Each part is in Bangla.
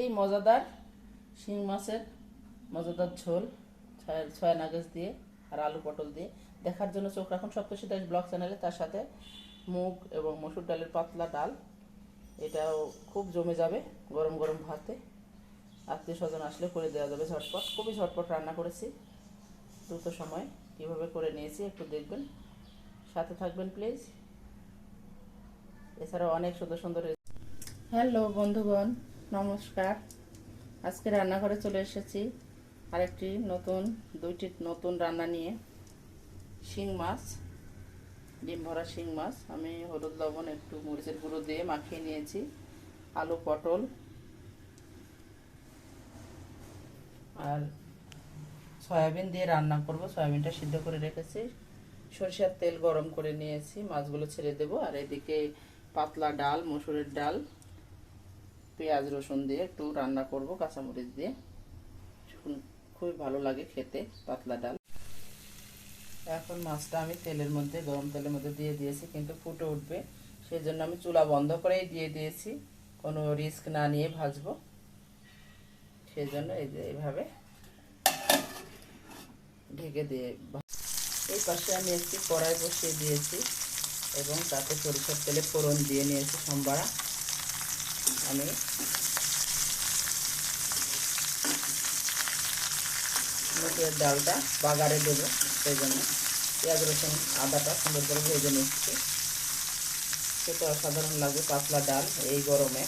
এই মজাদার শিং মাছের মজাদার ঝোল, ছয় নাগেজ দিয়ে আর আলু পটল দিয়ে। দেখার জন্য চোখ রাখুন সপ্তশী দাস ব্লগ চ্যানেলে। তার সাথে মুগ এবং মসুর ডালের পাতলা ডাল। এটাও খুব জমে যাবে গরম গরম ভাতে। আত্মীয় স্বজন আসলে করে দেওয়া যাবে ঝটপট। খুবই ঝটপট রান্না করেছি। দ্রুত সময় কীভাবে করে নিয়েছি একটু দেখবেন। সাথে থাকবেন প্লিজ। এছাড়াও অনেক সুন্দর সুন্দর হ্যালো বন্ধুগণ নমস্কার। আজকে রান্নাঘরে চলে এসেছি আরেকটি নতুন, দুইটি নতুন রান্না নিয়ে। শিং মাছ, ডিম ভরা শিং মাছ। আমি হলুদ, লবণ, একটু মরিচের গুঁড়ো দিয়ে মাখিয়ে নিয়েছি। আলু, পটল। আর সয়াবিন দিয়ে রান্না করব। সয়াবিনটা সিদ্ধ করে রেখেছি। সরিষার তেল গরম করে নিয়েছি। মাছগুলো ছেড়ে দেব। আর এদিকে পাতলা ডাল, মসুরের ডাল। পেঁয়াজ, রসুন দিয়ে একটু রান্না করব, কাঁচামরিচ দিয়ে। খুবই ভালো লাগে খেতে, পাতলা ডাল। এখন মাছটা আমি তেলের মধ্যে, গরম তেলের মধ্যে দিয়ে দিয়েছি, কিন্তু ফুটে উঠবে। সেই জন্য আমি চুলা বন্ধ করেই দিয়ে দিয়েছি। কোনো রিস্ক না নিয়ে ভাজবো। সেই জন্য এই যে এইভাবে ঢেকে দিয়ে এই পাশে আমি একটি কড়াই বসিয়ে দিয়েছি এবং তাতে সরিষার তেলে ফোড়ন দিয়ে নিয়েছি সোমবারা আমি। ডালটা বাগারে দেবো, সেই জন্য। পেঁয়াজ, রসুন, আদাটা সুন্দর করে ভেজে নিচ্ছি। খেতে অসাধারণ লাগবে পাতলা ডাল এই গরমে।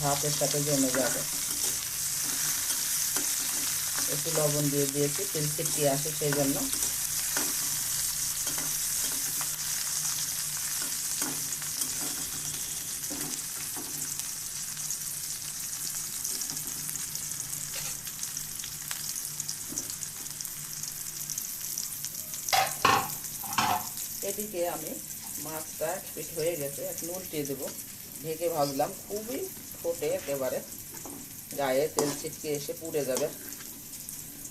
ভাতের সাথে জমে যাবে। একটু লবণ দিয়ে দিয়েছি, তেল ছিটকে আসে সেই জন্য। এদিকে আমি মাছটা পিঠ হয়ে গেছে এখন উল্টিয়ে দেবো। ঢেকে ভাজলাম, খুবই ফোটে একেবারে। গায়ে তেল ছিটকে এসে পুড়ে যাবে।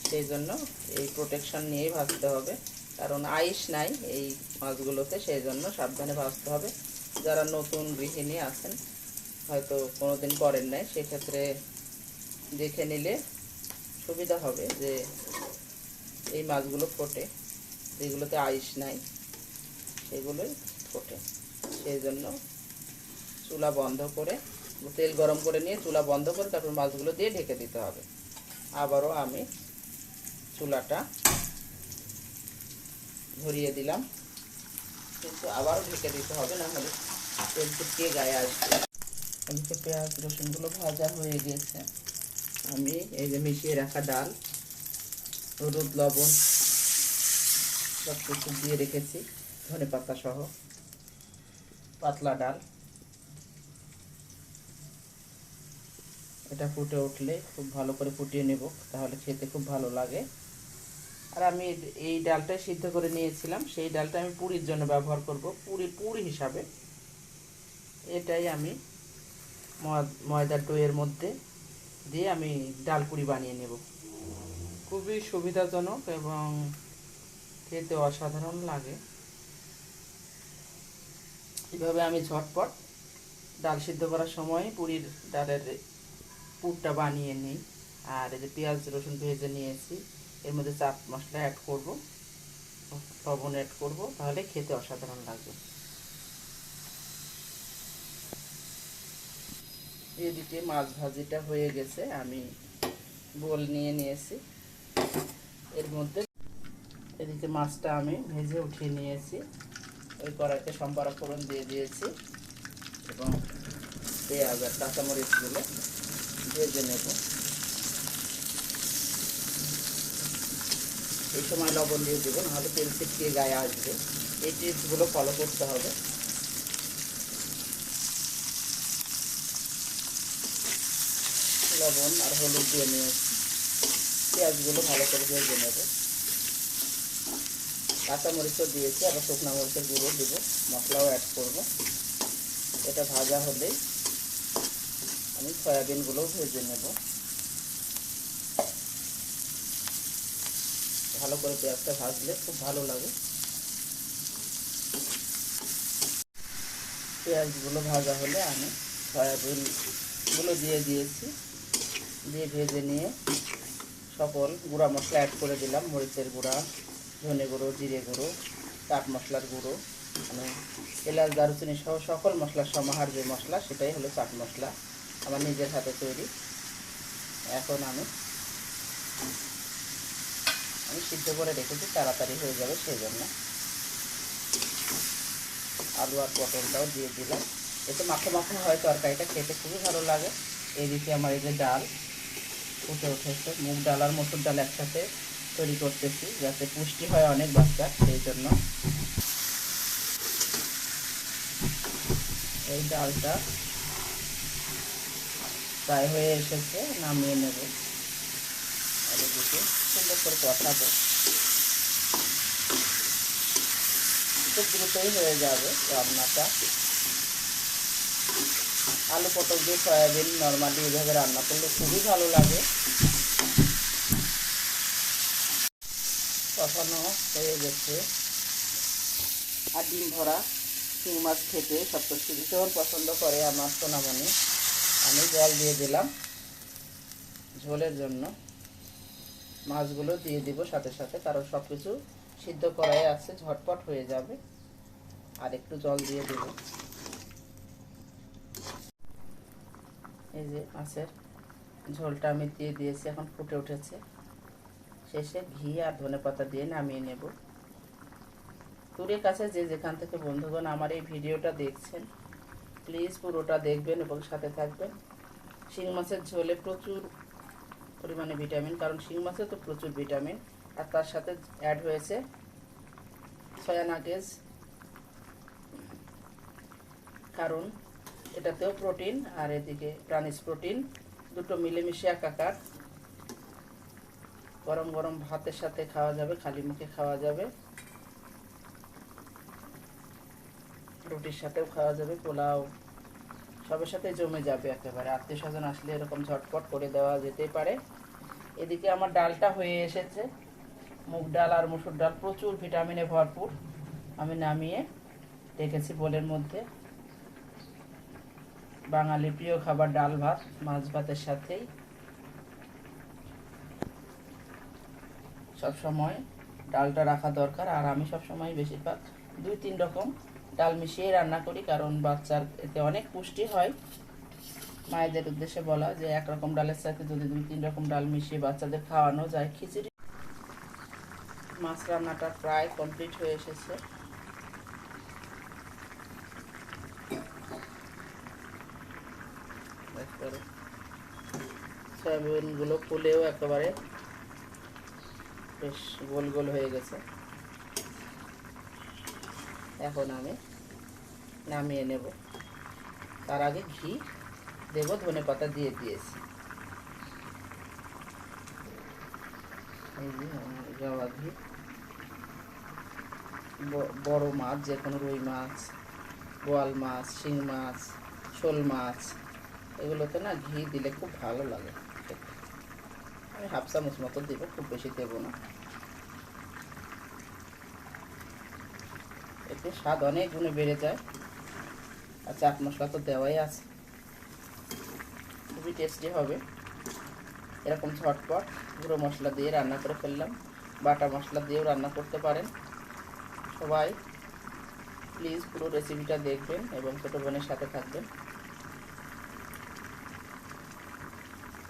সেই জন্য এই প্রোটেকশন নিয়েই ভাজতে হবে। কারণ আইস নাই এই মাছগুলোতে, সেই জন্য সাবধানে ভাজতে হবে। যারা নতুন গৃহিণী আছেন, হয়তো কোনোদিন করেন নাই, সেক্ষেত্রে দেখে নিলে সুবিধা হবে যে এই মাছগুলো ফোটে, যেগুলোতে আইস নাই। সেগুলোই ফোটে। সেই জন্য চুলা বন্ধ করে, তেল গরম করে নিয়ে চুলা বন্ধ করে তারপর মাছগুলো দিয়ে ঢেকে দিতে হবে। আবারও আমি চুলাটা ধরিয়ে দিলাম। কিন্তু আবারও ঢেকে দিতে হবে, না হলে তেল ছিটকে গায়ে আসবে। এদিকে পেঁয়াজ, রসুনগুলো ভাজা হয়ে গেছে। আমি এই যে মিশিয়ে রাখা ডাল, হলুদ, লবণ সব কিছু দিয়ে রেখেছি। ধনে পাতা সহ পাতলা ডাল। এটা ফুটে উঠলে খুব ভালো করে ফুটিয়ে নেব, তাহলে খেতে খুব ভালো লাগে। আর আমি এই ডালটা সিদ্ধ করে নিয়েছিলাম, সেই ডালটা আমি পুরীর জন্য ব্যবহার করব, পুরি পুরি হিসাবে। এটাই আমি ময়- ময়দার ডোয়ের মধ্যে দিয়ে আমি ডাল পুরি বানিয়ে নেব। খুবই সুবিধাজনক এবং খেতে অসাধারণ লাগে। এভাবে আমি ঝটপট ডাল সিদ্ধ করার সময় পুরীর ডালের পুরটা বানিয়ে নিই। আর এই যে পেঁয়াজ, রসুন ভেজে নিয়েছি, এর মধ্যে চাট মশলা অ্যাড করব, লবণ অ্যাড করব, তাহলে খেতে অসাধারণ লাগবে। এদিকে মাছ ভাজিটা হয়ে গেছে, আমি বোল নিয়ে নিয়েছি। এর মধ্যে এদিকে মাছটা আমি ভেজে উঠিয়ে নিয়েছি। ওই কড়াইতে সম্বারা ফোড়ন দিয়ে দিয়েছি এবং পেঁয়াজ আর কাঁচামরিচগুলো ভেজে নেব। এই সময় লবণ দিয়ে দেবো, নাহলে তেল ছিটকিয়ে গায়ে আসবে। এই টিপসগুলো ফলো করতে হবে। লবণ আর হলুদ দিয়ে নিয়েছি। পেঁয়াজগুলো ভালো করে ভেজে নেব। কাঁচামরিচও দিয়েছি, আবার শুকনো মরিচের গুঁড়ো দেবো, মশলাও অ্যাড করব। এটা ভাজা হলেই আমি সয়াবিনগুলোও ভেজে নেব। ভালো করে পেঁয়াজটা ভাজলে খুব ভালো লাগে। পেঁয়াজগুলো ভাজা হলে আমি সয়াবিনগুলো দিয়ে দিয়েছি, দিয়ে ভেজে নিয়ে সকল গুঁড়া মশলা অ্যাড করে দিলাম, মরিচের গুঁড়া। ধনে গুঁড়ো, জিরে গুঁড়ো চাট মশলার গুঁড়ো মানে এলাচ, দারুচিনি সহ সকল মশলার সমাহার যে মশলা, সেটাই হলো চাট মশলা আমার নিজের হাতে তৈরি। এখন আমি আমি সিদ্ধ করে রেখেছি, তাড়াতাড়ি হয়ে যাবে সেই জন্য আলু আর পটলটাও দিয়ে দিলাম। এতে মাখো মাখো হয় তরকারিটা, খেতে খুবই ভালো লাগে। এদিকে আমার এই যে ডাল ফুটে উঠেছে, মুগ ডাল আর মসুর ডাল একসাথে তৈরি করতেছি, যাতে পুষ্টি হয় অনেক বাচ্চা সেই জন্য। এই ডালটা প্রায় হয়ে এসেছে, নামিয়ে নেব। সুন্দর করে কষাবো। খুব দ্রুতই হয়ে যাবে রান্নাটা। আলু পটল দিয়ে সয়াবিন, নর্মালি এইভাবে রান্না করলে খুবই ভালো লাগে। কষানো হয়ে গেছে। আর ডিম ভরা শিং মাছ খেতে সপ্তর্ষি ভীষণ পছন্দ করে আমার সোনামণি। আমি জল দিয়ে দিলাম ঝোলের জন্য। মাছগুলো দিয়ে দিব সাথে সাথে, কারণ সব কিছু সিদ্ধ করাই আছে, ঝটপট হয়ে যাবে। আর একটু জল দিয়ে দেব। এই যে মাছের ঝোলটা আমি দিয়ে দিয়েছি, এখন ফুটে উঠেছে। শেষে ঘি আর ধনে পাতা দিয়ে নামিয়ে নেব। দূরের কাছে যে যেখান থেকে বন্ধুগণ আমার এই ভিডিওটা দেখছেন প্লিজ পুরোটা দেখবেন এবং সাথে থাকবেন। শিং মাছের ঝোলে প্রচুর পরিমাণে ভিটামিন কারণ শিং মাছে তো প্রচুর ভিটামিন আর তার সাথে অ্যাড হয়েছে সয়া নাগেজ কারণ এটাতেও প্রোটিন আর এদিকে প্রাণিজ প্রোটিন দুটো মিলেমিশে একাকার গরম গরম ভাতের সাথে খাওয়া যাবে খালি মুখে খাওয়া যাবে। রুটির সাথেও খাওয়া যাবে, পোলাও। সবের সাথে জমে যাবে একেবারে। আত্মীয় স্বজন আসলে এরকম ঝটপট করে দেওয়া যেতেই পারে। এদিকে আমার ডালটা হয়ে এসেছে। মুগ ডাল আর মুসুর ডাল প্রচুর ভিটামিনে ভরপুর। আমি নামিয়ে রেখেছি বোলের মধ্যে। বাঙালি প্রিয় খাবার ডাল ভাত, মাছ ভাতের সাথেই। সব সময় ডালটা রাখা দরকার। আর আমি সব সময় বেশিরভাগ দুই, তিন রকম ডাল মিশিয়ে রান্না করি, কারণ বাচ্চার এতে অনেক পুষ্টি হয়। মায়েদের উদ্দেশ্যে বলা যে একরকম ডালের সাথে যদি দুই, তিন রকম ডাল মিশিয়ে বাচ্চাদের খাওয়ানো যায়, খিচুড়ি। মাছ রান্নাটা প্রায় কমপ্লিট হয়ে এসেছে। সয়াবিনগুলো ফুলেও একেবারে বেশ গোল গোল হয়ে গেছে। এখন আমি নামিয়ে নেব। তার আগে ঘি দেব, ধনে পাতা দিয়ে দিয়েছি। এই জবা ঘি। বড় মাছ যে কোনো রুই মাছ, বোয়াল মাছ, শিং মাছ, শোল মাছ, এগুলোতে না ঘি দিলে খুব ভালো লাগে। হাফ চামচ মতো দেবো, খুব বেশি দেবো না। এতে স্বাদ অনেক গুণে বেড়ে যায় আর চাট মশলা তো দেওয়াই আছে। খুবই টেস্টি হবে। এরকম ঝটপট গুঁড়ো মশলা দিয়ে রান্না করে ফেললাম। বাটা মশলা দিয়েও রান্না করতে পারেন। সবাই প্লিজ পুরো রেসিপিটা দেখবেন এবং ছোটো বোনের সাথে থাকবেন।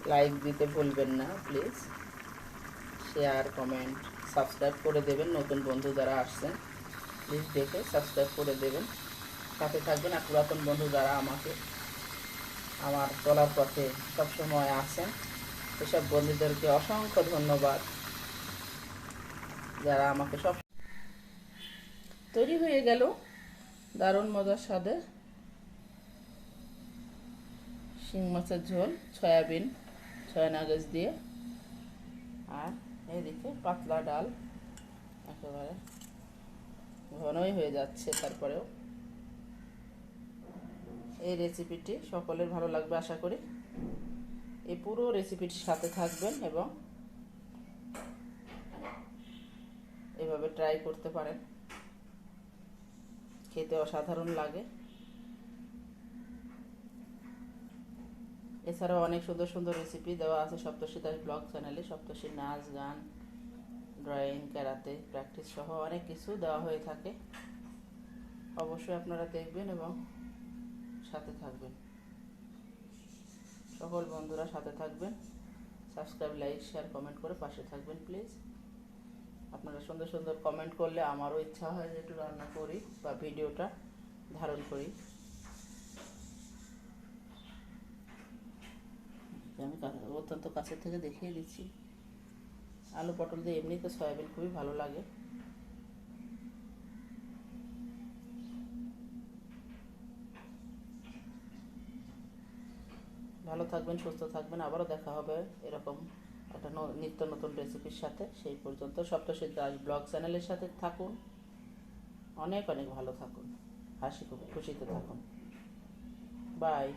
লাইক দিতে ভুলবেন না প্লিজ শেয়ার কমেন্ট সাবস্ক্রাইব করে দেবেন নতুন বন্ধু যারা আসছেন। প্লিজ দেখে সাবস্ক্রাইব করে দেবেন। সাথে থাকবেন আর পুরাতন বন্ধু যারা আমাকে, আমার চলার পথে সবসময় আছেন। সেসব বন্ধুদেরকে অসংখ্য ধন্যবাদ। যারা আমাকে সব তৈরি হয়ে গেল। দারুণ মজার স্বাদে। শিং মাছের ঝোল, সয়াবিন। সয়ানাগজ দিয়ে আর এদিকে পাতলা ডাল একেবারে ঘনই হয়ে যাচ্ছে তারপরেও এই রেসিপিটি সকলের ভালো লাগবে আশা করি এই পুরো রেসিপিটির সাথে থাকবেন এবং এভাবে ট্রাই করতে পারেন খেতে অসাধারণ লাগে এছাড়াও অনেক সুন্দর সুন্দর রেসিপি দেওয়া আছে সপ্তর্ষি দাস ব্লগ চ্যানেলে সপ্তর্ষি নাচ, গান ড্রয়িং ক্যারাতে প্র্যাকটিস সহ অনেক কিছু দেওয়া হয়ে থাকে। অবশ্যই আপনারা দেখবেন এবং সাথে থাকবেন। সকল বন্ধুরা সাথে থাকবেন। সাবস্ক্রাইব লাইক শেয়ার কমেন্ট করে পাশে থাকবেন প্লিজ আপনারা সুন্দর সুন্দর কমেন্ট করলে আমারও ইচ্ছা হয় যে একটু রান্না করি বা ভিডিওটা ধারণ করি। আমি অত্যন্ত কাছের থেকে দেখিয়ে দিচ্ছি। আলু পটল দিয়ে এমনি তো সয়াবিন খুবই ভালো লাগে। ভালো থাকবেন, সুস্থ থাকবেন। আবারও দেখা হবে এরকম একটা নিত্য নতুন রেসিপির সাথে। সেই পর্যন্ত সপ্তশী দাস ব্লগ চ্যানেলের সাথে থাকুন। অনেক অনেক ভালো থাকুন। হাসি খুশিতে থাকুন। বাই